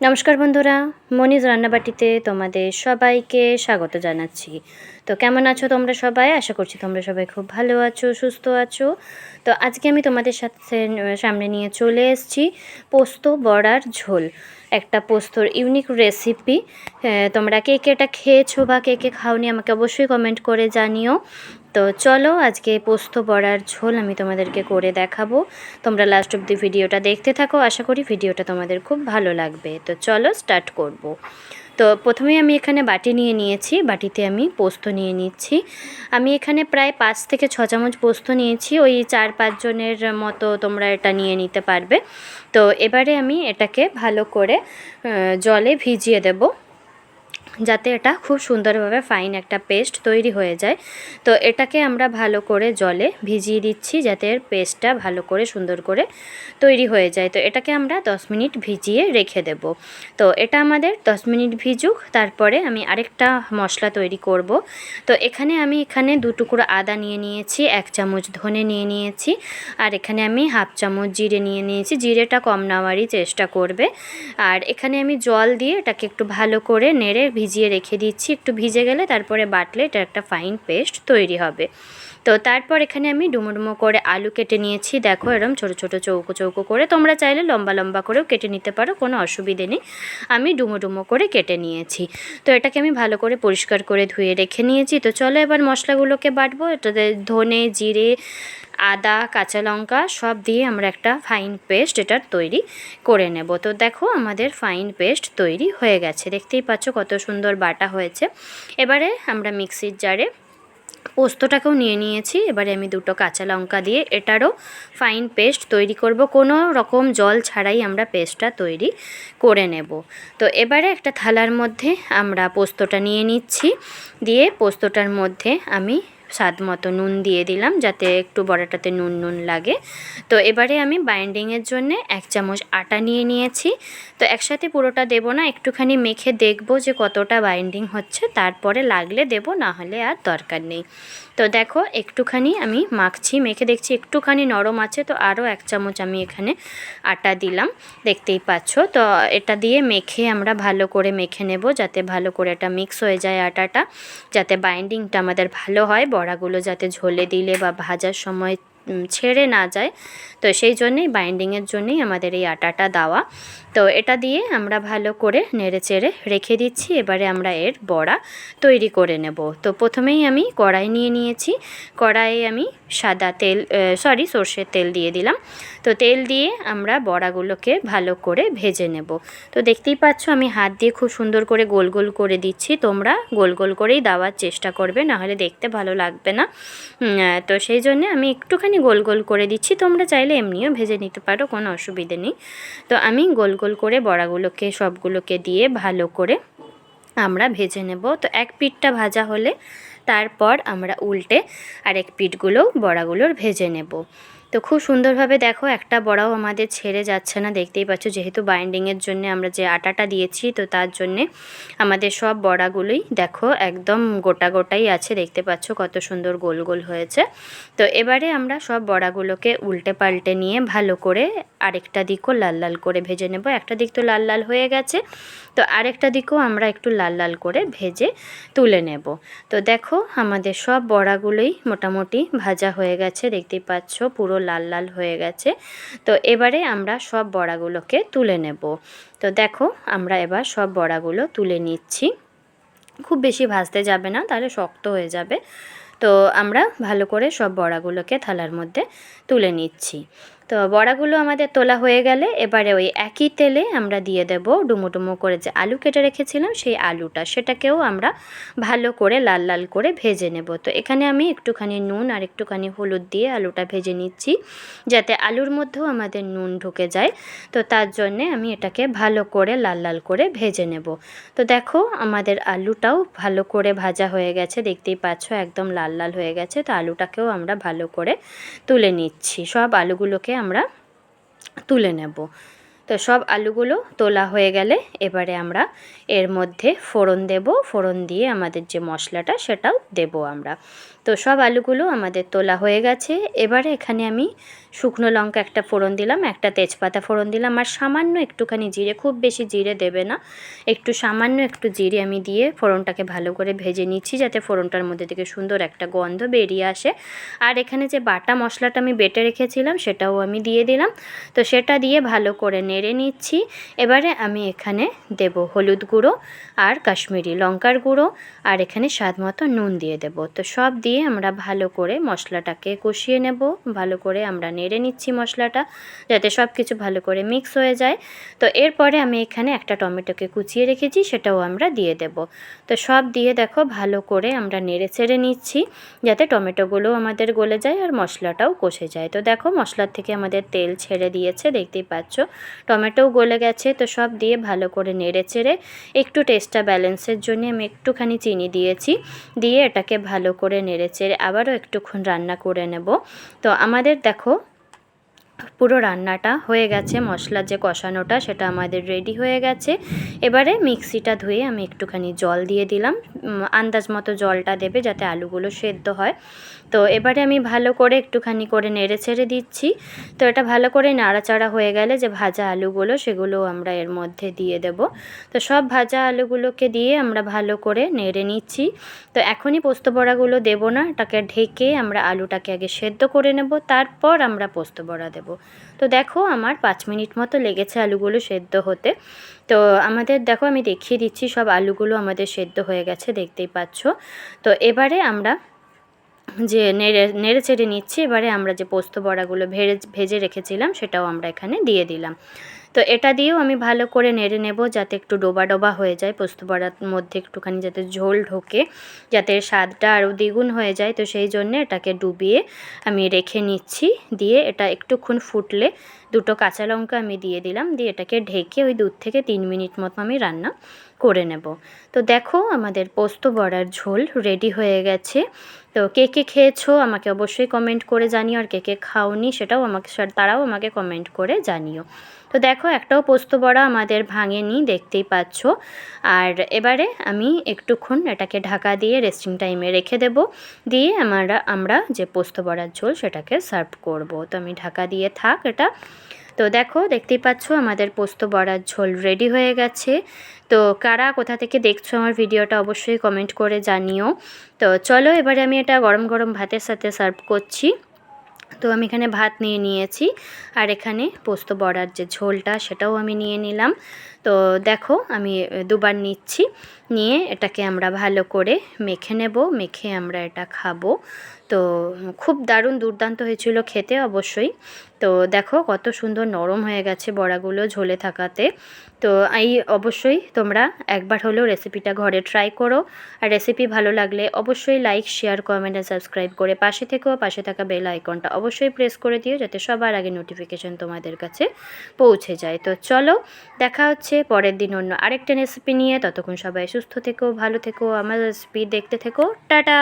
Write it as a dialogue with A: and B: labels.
A: নমস্কার বন্ধুরা, মনিজ রান্নাবাটিতে তোমাদের সবাইকে স্বাগত জানাচ্ছি। তো কেমন আছো তোমরা সবাই? আশা করছি তোমরা সবাই খুব ভালো আছো, সুস্থ আছো। তো আজকে আমি তোমাদের সাথে, সামনে নিয়ে চলে এসেছি পোস্ত বড়ার ঝোল। একটা পোস্তর ইউনিক রেসিপি তোমরা কে কে এটা খেয়েছো বা কে কে খাওনি আমাকে অবশ্যই কমেন্ট করে জানিও। তো চলো আজকে পোস্ত বড়ার ঝোল আমি তোমাদেরকে করে দেখাবো। তোমরা লাস্ট অব দি ভিডিওটা দেখতে থাকো। আশা করি ভিডিওটা তোমাদের খুব ভালো লাগবে। তো চলো স্টার্ট করব। তো প্রথমে আমি এখানে বাটি নিয়ে নিয়েছি, বাটিতে আমি পোস্ত নিয়ে নিচ্ছি। আমি এখানে প্রায় পাঁচ থেকে ছ চামচ পোস্ত নিয়েছি, ওই চার পাঁচজনের মতো তোমরা এটা নিয়ে নিতে পারবে। তো এবারে আমি এটাকে ভালো করে জলে ভিজিয়ে দেবো। যাতে এটা খুব সুন্দরভাবে ফাইন একটা পেস্ট তৈরি হয়ে যায়। তো এটাকে আমরা ভালো করে জলে ভিজিয়ে দিচ্ছি যাতে এর পেস্টটা ভালো করে সুন্দর করে তৈরি হয়ে যায়। তো এটাকে আমরা 10 মিনিট ভিজিয়ে রেখে দেব। তো এটা আমাদের 10 মিনিট ভিজুক, তারপরে আমি আরেকটা মশলা তৈরি করব। তো এখানে আমি এখানে দু টুকরো আদা নিয়ে নিয়েছি, এক চামচ ধনে নিয়ে নিয়েছি, আর এখানে আমি হাফ চামচ জিরে নিয়ে নিয়েছি। জিরেটা কম নেওয়ারই চেষ্টা করবে। আর এখানে আমি জল দিয়ে এটাকে একটু ভালো করে নেড়ে রেখে দিচ্ছি। একটু ভিজে গেলে তারপরে বাটলে এটা একটা ফাইন পেস্ট তৈরি হবে। তো তারপর এখানে আমি ডুমো ডুমো করে আলু কেটে নিয়েছি। দেখো এরম ছোটো ছোটো চৌকো চৌকো করে। তোমরা চাইলে লম্বা লম্বা করেও কেটে নিতে পারো, কোনো অসুবিধে নেই। আমি ডুমো ডুমো করে কেটে নিয়েছি। তো এটাকে আমি ভালো করে পরিষ্কার করে ধুয়ে রেখে নিয়েছি। তো চলো এবার মশলাগুলোকে বাটবো। এটাতে ধনে, জিরে, আদা, কাঁচা লঙ্কা সব দিয়ে আমরা একটা ফাইন পেস্ট এটার তৈরি করে নেব। তো দেখো আমাদের ফাইন পেস্ট তৈরি হয়ে গেছে। দেখতেই পাচ্ছ কত সুন্দর বাটা হয়েছে। এবারে আমরা মিক্সির জারে পোস্তটাকেও নিয়ে নিয়েছি। এবারে আমি দুটো কাঁচা লঙ্কা দিয়ে এটারও ফাইন পেস্ট তৈরি করব। কোনো রকম জল ছাড়াই আমরা পেস্টটা তৈরি করে নেব। তো এবারে একটা থালার মধ্যে আমরা পোস্তটা নিয়ে নিচ্ছি। দিয়ে পোস্তটার মধ্যে আমি স্বাদ মতো নুন দিয়ে দিলাম যাতে একটু বড়াটাতে নুন নুন লাগে। তো এবারে আমি বাইন্ডিংয়ের জন্য এক চামচ আটা নিয়ে নিয়েছি। তো একসাথে পুরোটা দেব না, একটুখানি মেখে দেখব যে কতটা বাইন্ডিং হচ্ছে, তারপরে লাগলে দেব, না হলে আর দরকার নেই। তো দেখো, একটুখানি আমি মাখছি, মেখে দেখছি একটুখানি নরম আছে, তো আরও এক চামচ আমি এখানে আটা দিলাম, দেখতেই পাচ্ছ। তো এটা দিয়ে মেখে আমরা ভালো করে মেখে নেব, যাতে ভালো করে এটা মিক্স হয়ে যায় আটাটা, যাতে বাইন্ডিংটা আমাদের ভালো হয় বড়াগুলো যাতে ঝোলে দিলে বা ভাজার সময় ছেড়ে না যায়। তো সেই জন্যেই বাইন্ডিংয়ের জন্যেই আমাদের এই আটাটা দেওয়া। তো এটা দিয়ে আমরা ভালো করে নেড়ে চেড়ে রেখে দিচ্ছি। এবারে আমরা এর বড়া তৈরি করে নেব। তো প্রথমেই আমি কড়াই নিয়ে নিয়েছি। কড়াইয়ে আমি সাদা তেল সরি সর্ষের তেল দিয়ে দিলাম। তো তেল দিয়ে আমরা বড়াগুলোকে ভালো করে ভেজে নেব। তো দেখতেই পাচ্ছ আমি হাত দিয়ে খুব সুন্দর করে গোল গোল করে দিচ্ছি। তোমরা গোল গোল করেই দেওয়ার চেষ্টা করবে নাহলে দেখতে ভালো লাগবে না। তো সেই জন্য আমি একটুখানি গোল গোল করে দিচ্ছি। তোমরা চাইলে এমনিও ভেজে নিতে পারো, কোনো অসুবিধে নেই। তো আমি গোল গোল করে বড়াগুলোকে, সবগুলোকে দিয়ে ভালো করে আমরা ভেজে নেব। তো এক পিঠটা ভাজা হলে তারপর আমরা উল্টে আরেক পিঠগুলো বড়াগুলোর ভেজে নেব। তো খুব সুন্দরভাবে দেখো, একটা বড়াও আমাদের ছেড়ে যাচ্ছে না। দেখতেই পাচ্ছ, যেহেতু বাইন্ডিংয়ের জন্য আমরা যে আটাটা দিয়েছি, তো তার জন্যে আমাদের সব বড়াগুলোই দেখো, একদম গোটা গোটাই আছে। দেখতে পাচ্ছ কত সুন্দর গোল গোল হয়েছে। তো এবারে আমরা সব বড়াগুলোকে উল্টে পাল্টে নিয়ে ভালো করে আরেকটা দিকও লাল লাল করে ভেজে নেব। একটা দিক তো লাল লাল হয়ে গেছে। তো আরেকটা দিকও আমরা একটু লাল লাল করে ভেজে তুলে নেব। তো দেখো, আমাদের সব বড়াগুলোই মোটামুটি ভাজা হয়ে গেছে। দেখতেই পাচ্ছ, পুরো লাল লাল হয়ে গেছে। তো এবারে আমরা সব বড়াগুলোকে তুলে নেব। তো দেখো, আমরা এবার সব বড়াগুলো তুলে নিচ্ছি। খুব বেশি ভাজতে যাবে না, তাহলে শক্ত হয়ে যাবে। তো আমরা ভালো করে সব বড়াগুলোকে থালার মধ্যে তুলে নিচ্ছি। তো বড়াগুলো আমাদের তোলা হয়ে গেলে এবারে ওই একই তেলে আমরা দিয়ে দেব ডুমো ডুমো করে যে আলু কেটে রেখেছিলাম, সেই আলুটা। সেটাকেও আমরা ভালো করে লাল লাল করে ভেজে নেব। তো এখানে আমি একটুখানি নুন আর একটুখানি হলুদ দিয়ে আলুটা ভেজে নিচ্ছি, যাতে আলুর মধ্যেও আমাদের নুন ঢুকে যায়। তো তার জন্যে আমি এটাকে ভালো করে লাল লাল করে ভেজে নেব। তো দেখো আমাদের আলুটাও ভালো করে ভাজা হয়ে গেছে, দেখতেই পাচ্ছ একদম লাল লাল হয়ে গেছে। তো আলুটাকেও আমরা ভালো করে তুলে নিচ্ছি। সব আলুগুলোকে আমরা তুলে নেব। তো সব আলুগুলো তোলা হয়ে গেলে এবারে আমরা এর মধ্যে ফোড়ন দেব। ফোড়ন দিয়ে আমাদের যে মশলাটা সেটাও দেব আমরা। তো সব আলুগুলো আমাদের তোলা হয়ে গেছে। এবারে এখানে আমি শুকনো লঙ্কা একটা ফোড়ন দিলাম, একটা তেজপাতা ফোড়ন দিলাম। আর সামান্য একটুখানি জিরে, খুব বেশি জিরে দেবে না। একটু সামান্য একটু জিরে আমি দিয়ে ফোড়নটাকে ভালো করে ভেজে নিচ্ছি যাতে ফোড়নটার মধ্যে থেকে সুন্দর একটা গন্ধ বেরিয়ে আসে। আর এখানে যে বাটা মশলাটা আমি বেটে রেখেছিলাম সেটাও আমি দিয়ে দিলাম। তো সেটা দিয়ে ভালো করে নেড়ে নিচ্ছি। এবারে আমি এখানে দেব হলুদ গুঁড়ো আর কাশ্মীরি লঙ্কার গুঁড়ো আর এখানে স্বাদ মতো নুন দিয়ে দেব। তো সব দিয়ে আমরা ভালো করে মশলাটাকে কষিয়ে নেব। ভালো করে আমরা নেড়ে নিচ্ছি মশলাটা যাতে সব কিছু ভালো করে মিক্স হয়ে যায়। তো এরপরে আমি এখানে একটা টমেটোকে কুচিয়ে রেখেছি, সেটাও আমরা দিয়ে দেব। তো সব দিয়ে দেখো ভালো করে আমরা নেড়ে ছেড়ে নিচ্ছি যাতে টমেটোগুলো আমাদের গলে যায় আর মশলাটাও কষে যায়। তো দেখো মশলার থেকে আমাদের তেল ছেড়ে দিয়েছে, দেখতেই পাচ্ছ। টমেটোও গলে গেছে, তো সব দিয়ে ভালো করে নেড়ে চেড়ে একটু টেস্টটা ব্যালেন্সের জন্য আমি একটুখানি চিনি দিয়েছি, দিয়ে এটাকে ভালো করে নেড়ে চেড়ে আবারও একটুক্ষণ রান্না করে নেব। তো আমাদের দেখো, পুরো রান্নাটা হয়ে গেছে মশলার যে কষানোটা সেটা আমাদের রেডি হয়ে গেছে। এবারে মিক্সিটা ধুয়ে আমি একটুখানি জল দিয়ে দিলাম। আন্দাজ মতো জলটা দেবে যাতে আলুগুলো সেদ্ধ হয়। তো এবারে আমি ভালো করে একটুখানি করে নেড়ে ছেড়ে দিচ্ছি। তো এটা ভালো করে নাড়াচাড়া হয়ে গেলে যে ভাজা আলুগুলো সেগুলো আমরা এর মধ্যে দিয়ে দেব। তো সব ভাজা আলুগুলোকে দিয়ে আমরা ভালো করে নেড়ে নিচ্ছি। তো এখনই পোস্ত বড়াগুলো দেবো না, এটাকে ঢেকে আমরা আলুটাকে আগে সেদ্ধ করে নেব, তারপর আমরা পোস্ত বড়া দেবো। তো দেখো আমার পাঁচ মিনিট মতো লেগেছে আলুগুলো সেদ্ধ হতে। তো আমাদের দেখো আমি দেখিয়ে দিচ্ছি সব আলুগুলো আমাদের সেদ্ধ হয়ে গেছে, দেখতেই পাচ্ছ। তো এবারে আমরা যে নেড়ে নেড়ে চেড়ে নিচ্ছি, এবারে আমরা যে পোস্ত বড়াগুলো ভেজে ভেজে রেখেছিলাম সেটাও আমরা এখানে দিয়ে দিলাম। তো এটা দিয়েও আমি ভালো করে নেড়ে নেব যাতে একটু ডোবা ডোবা হয়ে যায়, পোস্ত বড়ার মধ্যে একটুখানি যাতে ঝোল ঢোকে, যাতে স্বাদটা আরও দ্বিগুণ হয়ে যায়। তো সেই জন্য এটাকে ডুবিয়ে আমি রেখে নিচ্ছি, দিয়ে এটা একটুক্ষণ ফুটলে দুটো কাঁচা লঙ্কা আমি দিয়ে দিলাম, দিয়ে এটাকে ঢেকে ওই দুধ থেকে তিন মিনিট মতো আমি রান্না করে নেব। তো দেখো আমাদের পোস্ত বড়ার ঝোল রেডি হয়ে গেছে। তো কে কে খেয়েছো আমাকে অবশ্যই কমেন্ট করে জানিও, আর কে কে খাওনি সেটাও আমাকে তারাও আমাকে কমেন্ট করে জানিও। তো দেখো, একটাও পোস্ত বড়া আমাদের ভাঙেনি, দেখতেই পাচ্ছ। আর এবারে আমি একটুক্ষণ এটাকে ঢাকা দিয়ে রেস্টিং টাইমে রেখে দেব। দিয়ে আমরা আমরা যে পোস্ত বড়ার ঝোল সেটাকে সার্ভ করব। তো আমি ঢাকা দিয়ে থাক এটা। তো দেখো, দেখতেই পাচ্ছ আমাদের পোস্ত বড়ার ঝোল রেডি হয়ে গেছে। তো কারা কোথা থেকে দেখছ আমার ভিডিওটা অবশ্যই কমেন্ট করে জানিও। তো চলো, এবারে আমি এটা গরম গরম ভাতের সাথে সার্ভ করছি। তো আমি এখানে ভাত নিয়ে নিয়েছি আর এখানে পোস্ত বড়ার যে ঝোলটা সেটাও আমি নিয়ে নিলাম। তো দেখো আমি দুবার নিচ্ছি। নিয়ে এটাকে আমরা ভালো করে মেখে নেব, মেখে আমরা এটা খাব। তো খুব দারুণ দুর্দান্ত হয়েছিল খেতে অবশ্যই। তো দেখো কত সুন্দর নরম হয়ে গেছে বড়াগুলো ঝোলে থাকাতে। তো এই অবশ্যই তোমরা একবার হলেও রেসিপিটা ঘরে ট্রাই করো। আর রেসিপি ভালো লাগলে অবশ্যই লাইক শেয়ার কমেন্ট আর সাবস্ক্রাইব করে পাশে থেকেও পাশে থাকা বেল আইকনটা অবশ্যই প্রেস করে দিও যাতে সবার আগে নোটিফিকেশান তোমাদের কাছে পৌঁছে যায়। তো চলো দেখা হচ্ছে পরের দিন অন্য আরেকটা রেসিপি নিয়ে। ততক্ষণ সবাই সুস্থ থেকো ভালো থেকো আমার স্পিড দেখতে থেকো। টাটা!